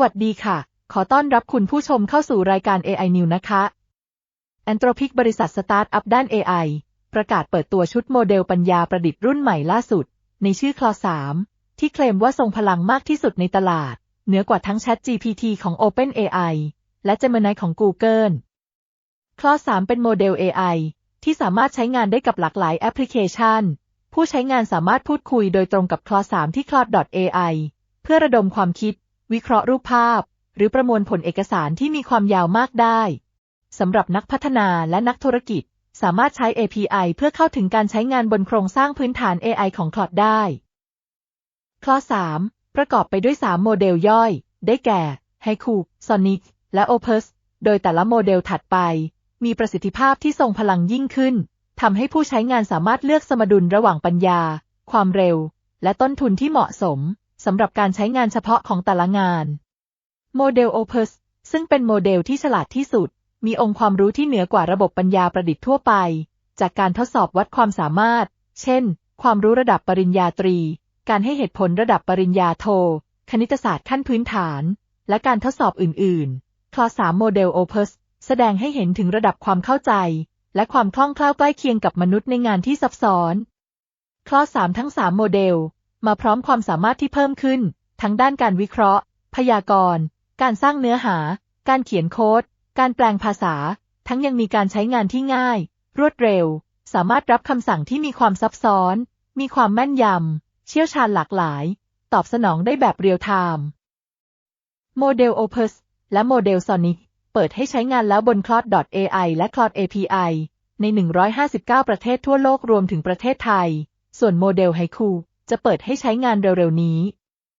วัสดีค่ะ ขอต้อนรับคุณผู้ชมเข้าสู่รายการ AI New นะคะ Anthropic บริษัทสตาร์ทอัพด้าน AI ประกาศเปิดตัวชุดโมเดลปัญญาประดิษฐ์รุ่นใหม่ล่าสุด ในชื่อคลอ3ที่เคลมว่าทรงพลังมากที่สุดในตลาด เหนือกว่าทั้ง Chat GPT ของ OpenAI และ Gemini ของ Google คลอ3เป็นโมเดล AI ที่สามารถใช้งานได้กับหลากหลายแอปพลิเคชัน ผู้ใช้งานสามารถพูดคุยโดยตรงกับคลอ3ที่ Claude.ai เพื่อระดมความคิด วิเคราะห์รูปภาพ หรือประมวลผลเอกสารที่มีความยาวมากได้สำหรับนักพัฒนาและนักธุรกิจ สามารถใช้ API เพื่อเข้าถึงการใช้งานบนโครงสร้างพื้นฐาน AI ของ Claude ได้ Claude 3ประกอบไปด้วย 3 โมเดลย่อย ได้แก่ Haiku, Sonic และ Opus โดยแต่ละโมเดลถัดไป มีประสิทธิภาพที่ทรงพลังยิ่งขึ้นทำให้ผู้ใช้งานสามารถเลือกสมดุลระหว่างปัญญา ความเร็ว และต้นทุนที่เหมาะสม สำหรับการใช้งานเฉพาะของแต่ละงานโมเดล Opus ซึ่งเป็นโมเดลที่ฉลาดที่สุด มีองค์ความรู้ที่เหนือกว่าระบบปัญญาประดิษฐ์ทั่วไป จากการทดสอบวัดความสามารถ เช่น ความรู้ระดับปริญญาตรี การให้เหตุผลระดับปริญญาโท คณิตศาสตร์ขั้นพื้นฐาน และการทดสอบอื่นๆ คลอส3โมเดล Opus แสดงให้เห็นถึงระดับความเข้าใจ และความคล่องแคล่วใกล้เคียงกับมนุษย์ในงานที่ซับซ้อน คลอส3ทั้ง3โมเดล มาพร้อมความสามารถที่เพิ่มขึ้น ทั้งด้านการวิเคราะห์ พยากรณ์ การสร้างเนื้อหา การเขียนโค้ด การแปลงภาษา ทั้งยังมีการใช้งานที่ง่าย รวดเร็ว สามารถรับคำสั่งที่มีความซับซ้อน มีความแม่นยำ เชี่ยวชาญหลากหลาย ตอบสนองได้แบบเรียลไทม์ โมเดล Opus และโมเดล Sonic เปิดให้ใช้งานแล้วบน Claude.ai และ Claude API ใน 159 ประเทศทั่วโลกรวมถึงประเทศไทย ส่วนโมเดล Haiku จะเปิดให้ใช้งานเร็วๆนี้